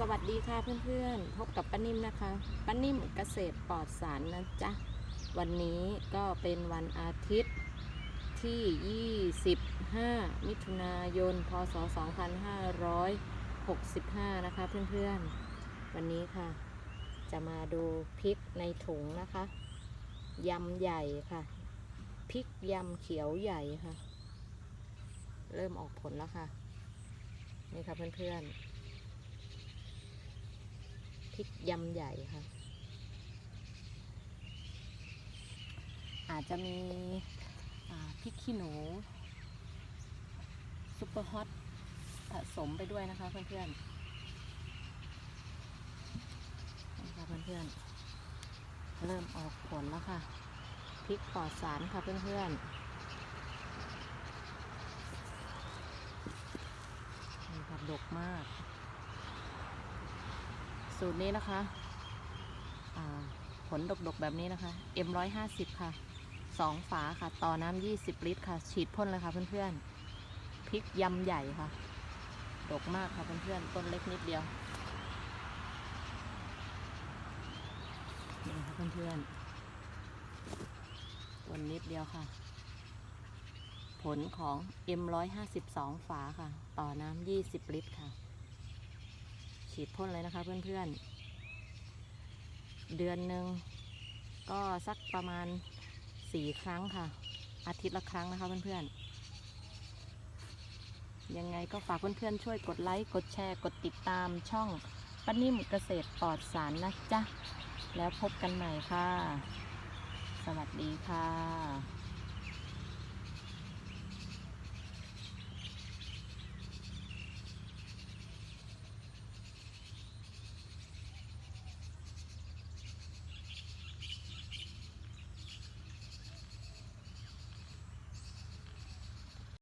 สวัสดีค่ะเพื่อนๆ พบกับป้านิ่มนะคะป้านิ่มเกษตรปลอดสารนะจ๊ะ วันนี้ก็เป็นวันอาทิตย์ที่ 25 มิถุนายน พศ 2565 นะคะเพื่อนๆ วันนี้ค่ะ จะมาดูพริกในถุงนะคะ ยำใหญ่ค่ะ พริกยำเขียวใหญ่ค่ะ เริ่มออกผลแล้วค่ะ นี่ค่ะเพื่อนๆ พริกยำใหญ่ค่ะ อาจจะมีพริกขี้หนูซุปเปอร์ฮอตผสมไปด้วยนะคะเพื่อนๆนี่ค่ะเพื่อนๆ เริ่มออกผลแล้วค่ะพริกปลอดสารค่ะเพื่อนๆนี่ค่ะดกมาก สูตรนี้นะคะผลดกๆแบบนี้นะคะ M150 ค่ะ 2 ฝาค่ะ ต่อน้ำ20 ลิตรค่ะ ฉีดพ่นเลยค่ะเพื่อนๆ พริกยำใหญ่ค่ะ ดกมากค่ะเพื่อนๆ ต้นเล็กนิดเดียว นี่ค่ะเพื่อนๆ ต้นนิดเดียวค่ะ ผลของ M152 ฝาค่ะ ต่อน้ำ20 ลิตรค่ะ ฉีดพ่นเลยนะคะเพื่อนๆ เดือนหนึ่งก็สักประมาณสี่ครั้งค่ะ อาทิตย์ละครั้งนะคะเพื่อนๆ ยังไงก็ฝากเพื่อนๆ ช่วยกดไลค์กดแชร์กดติดตามช่องป้านิ่มเกษตรปลอดสารนะจ๊ะ แล้วพบกันใหม่ค่ะ สวัสดีค่ะ